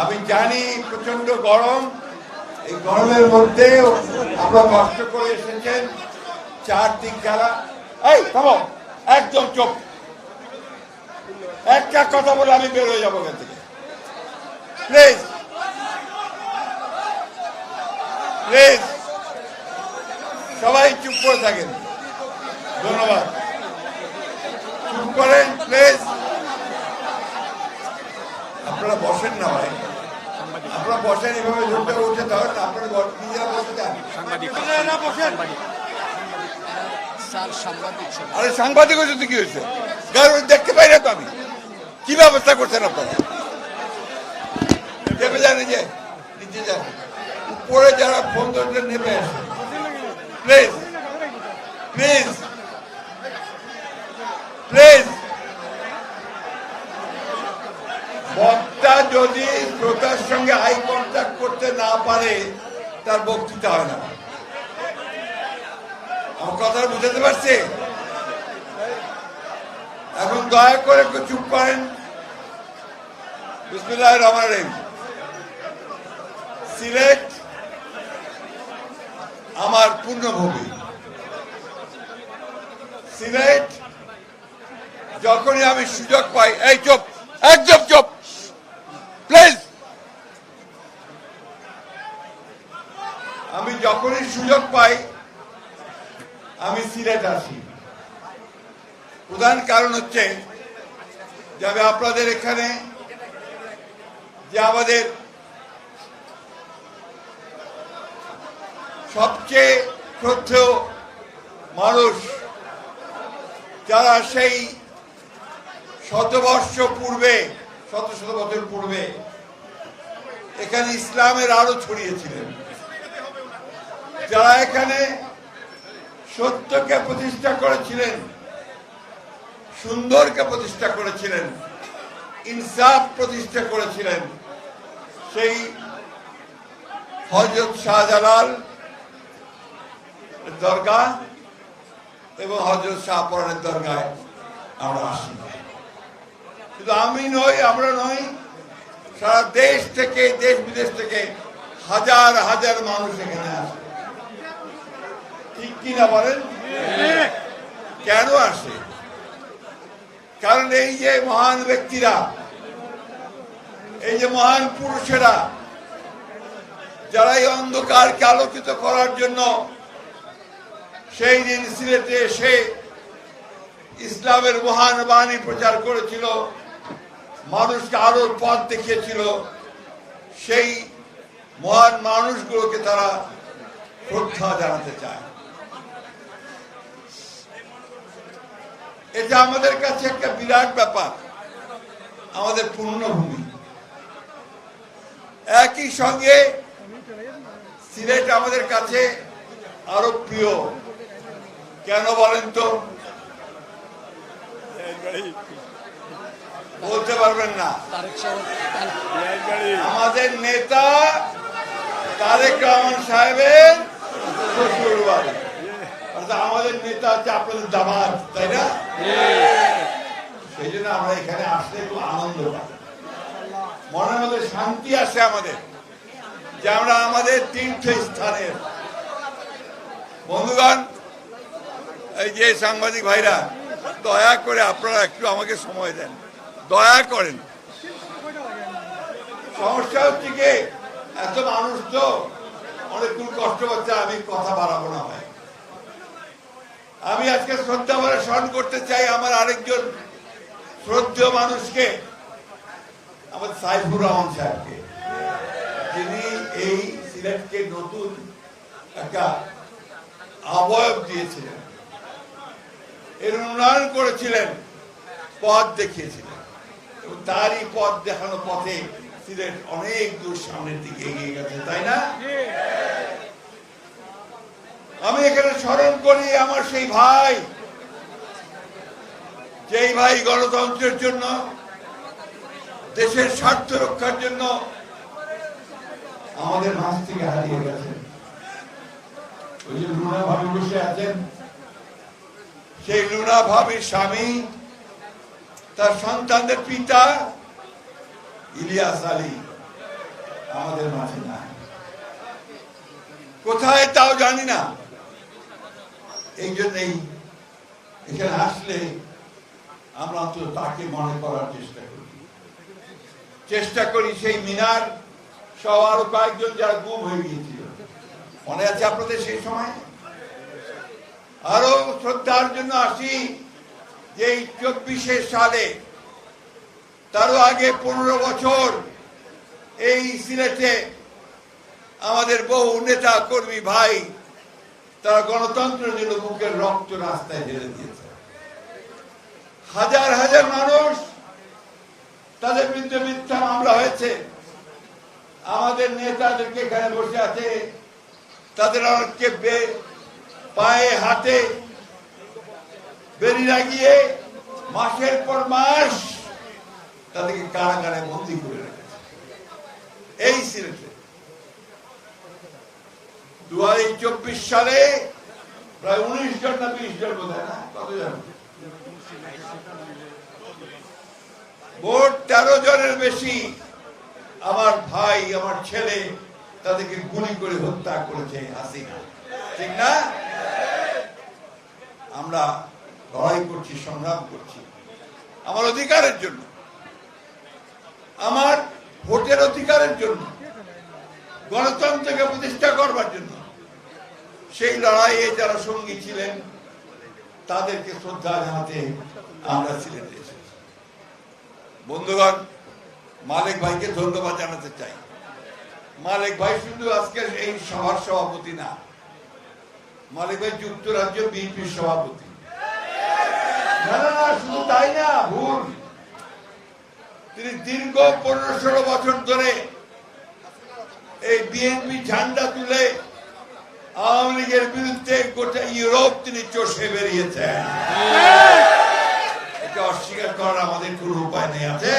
আমি জানি প্রচণ্ড গরম। এই গরমের মধ্যে আপনারা কষ্ট করে এসেছেন চার দিন খেলা এই, থামো, একদম চুপ। একটা কথা বলে আমি বের হয়ে যাব এখান থেকে। প্লিজ। প্লিজ। সবাই চুপ করে থাকেন। ধন্যবাদ। চুপ করেন, প্লিজ আপনারা বসেন না ভাই আপনারা এভাবে ঝুঁকে উঠে ধরেন না নিজেরা বসে। যান আপনারা। আরে সাংবাদিক হয়েছে কি হয়েছে? দেখতে পাই না তো আমি। কি ব্যবস্থা করছেন আপনারা? নেমে যান যে নিচে যান। উপরে যারা ফোন ধরছেন নেমে আসেন প্লিজ প্লিজ প্লিজ। বক্তা যদি শ্রোতার সঙ্গে আই না পারে, তার বক্তৃতা হয় না। আমার কথা বুঝাতে পারছে? এখন দয়া করে একটু চুপ করেন। বিসমিল্লাহ রহমান রহিম। সিলেট আমার পূর্ণভূমি। সিলেট, যখনই আমি সুযোগ পাই, এই চুপ একদম চুপ প্লিজ আমি যখনই সুযোগ পাই, আমি সিলেট আসি। প্রধান কারণ হচ্ছে যে আমি আপনাদের এখানে, যে আমাদের সবচেয়ে শ্রদ্ধেয় মানুষ, যারা সেই শতবর্ষ পূর্বে, শত শত বছর পূর্বে, এখানে ইসলামের আলো ছড়িয়েছিলেন। যারা এখানে সত্যকে প্রতিষ্ঠা করেছিলেন, সুন্দরকে প্রতিষ্ঠা করেছিলেন, ইনসাফ প্রতিষ্ঠা করেছিলেন, সেই হজরত শাহজালাল দরগা এবং হজরত শাহপরানের দরগায় আমরা আসি। শুধু আমি নই, আমরা নই, সারা দেশ থেকে দেশ বিদেশ থেকে হাজার হাজার মানুষ এখানে আসে। ঠিক কিনা বলেন? কেন আসে? কারণ এই যে মহান ব্যক্তিরা, এই যে মহান পুরুষেরা যারা এই অন্ধকারকে আলোকিত করার জন্য সেই দিন সিলেটে এসে ইসলামের মহান বাণী প্রচার করেছিল, মানুষকে আলোর পথ দেখিয়েছিল, সেই মহান মানুষগুলোকে তারা শ্রদ্ধা জানাতে চায়। এটা আমাদের কাছে একটা বিরাট ব্যাপার, আমাদের পূর্ণভূমি। একই সঙ্গে সিলেট আমাদের কাছে আরও প্রিয়। কেন বলেন তো? বলতে পারবেন না। আমাদের নেতা তারেক রহমান সাহেবের শ্বশুর বাড়ি আমাদের নেতা হচ্ছে আপনাদের দামাত তাই না? সেই জন্য আমরা এখানে আসলে একটু আনন্দ পাই। মনের মধ্যে শান্তি আসে আমাদের যে আমরা আমাদের তীর্থ স্থানের বন্ধুগণ এই যে সাংবাদিক ভাইরা দয়া করে আপনারা একটু আমাকে সময় দেন। দয়া করেন। সমস্যা হচ্ছে কি এত মানুষ তো অনেকগুলো কষ্ট পাচ্ছে আমি কথা বাড়াবো না ভাই। আমি আজকে শ্রদ্ধা ভরে স্মরণ করতে চাই আমার আরেকজন শ্রদ্ধেয় মানুষকে আমাদের সাইফুর রহমান সাহেবকে। যিনি এই সিলেটকে নতুন একটা আবয়ব দিয়েছিলেন। এর উন্নয়ন করেছিলেন, পথ দেখিয়েছিলেন। এবং তারই পথ দেখানো পথে সিলেট অনেক দূর সামনের দিকে এগিয়ে গেছে, তাই না আমি এখানে স্মরণ করি আমার সেই ভাই। যেই ভাই গণতন্ত্রের জন্য, দেশের স্বার্থ রক্ষার জন্য আমাদের মাছ থেকে হারিয়ে গেছেন ওই যে লুনা ভাবি বসে আছেন, সেই লুনা ভাবির স্বামী, তার সন্তানদের পিতা ইলিয়াস আলী আমাদের মাঝে নাই। কোথায় তাও জানি না। এই জন্যই এখানে আসলে আমরা অন্তত তাকে মনে করার চেষ্টা করি। চেষ্টা করি সেই মিনার সহ আরও কয়েকজন যারা গুম হয়ে গিয়েছিল। মনে আছে আপনাদের সেই সময়? আরও শ্রদ্ধার জন্য আসি যে চব্বিশে সালে, তারও আগে পনেরো বছর এই সিলেটে আমাদের বহু নেতা কর্মী ভাই তারা গণতন্ত্রের জন্য বুকের রক্ত রাস্তায় ঢেলে দিয়েছে। হাজার হাজার মানুষ তাদের বিরুদ্ধে মিথ্যা মামলা হয়েছে। আমাদের নেতাদেরকে এখানে বসে আছে, তাদের অনেককে পায়ে, হাতে বেরি লাগিয়ে মাসের পর মাস তাদেরকে কারাগারে বন্দি করে রেখেছে। এই সিলেটে দু চব্বিশ সালে প্রায় উনিশ জন না বিশ জন বোধ হয় না? কত জন? ভোট তেরো জনের বেশি আমার ভাই, আমার ছেলে তাদেরকে গুলি করে হত্যা করেছে হাসিনা। ঠিক না? আমরা লড়াই করছি, সংগ্রাম করছি। আমার অধিকারের জন্য। আমার ভোটের অধিকারের জন্য। গণতন্ত্রকে প্রতিষ্ঠা করবার জন্য। সেই লড়াইয়ে যারা সঙ্গী ছিলেন, তাদেরকে শ্রদ্ধা জানাতে আমরা এসেছি বন্ধুগণ, মালিক ভাইকে ধন্যবাদ জানাতে চাই। মালিক ভাই শুধু আজকের এই সভার সভাপতি না, মালিক ভাই যুক্তরাজ্য বিএনপির সভাপতি। শুধু তাই না, ভুল। তিনি দীর্ঘ পনেরো ষোলো বছর ধরে এই বিএনপি ঝান্ডা তুলে আওয়ামী লীগের বিরুদ্ধে গোটা ইউরোপ তিনি চষে বেরিয়েছেন। এটা অস্বীকার করার আমাদের কোনো উপায় নেই আছে?